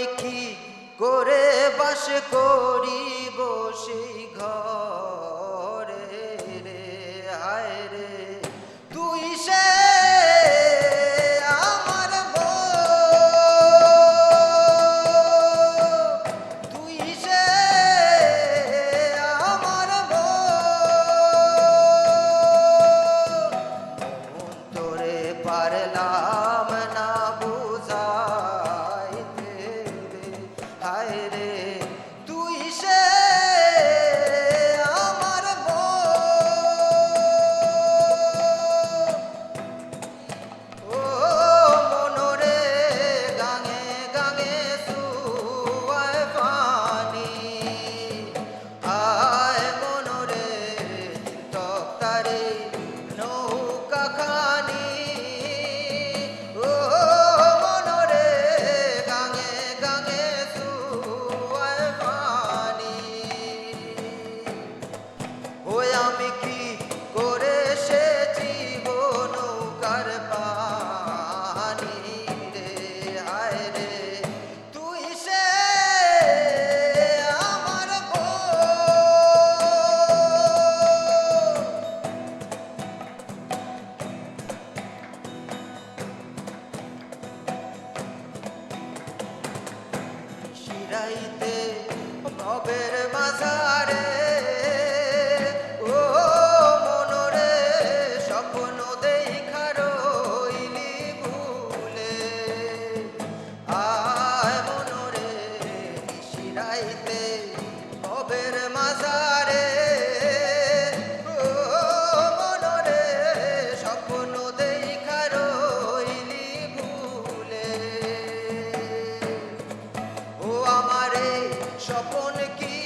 আমি কি করে বাস করিব সেই ঘরে রে? হায় রে। তুই সে পারলাম পাখি পীর মাজারে। ও মনরে স্বপ্ন দেখা রইলি ভুলে। ও আমারে স্বপন কি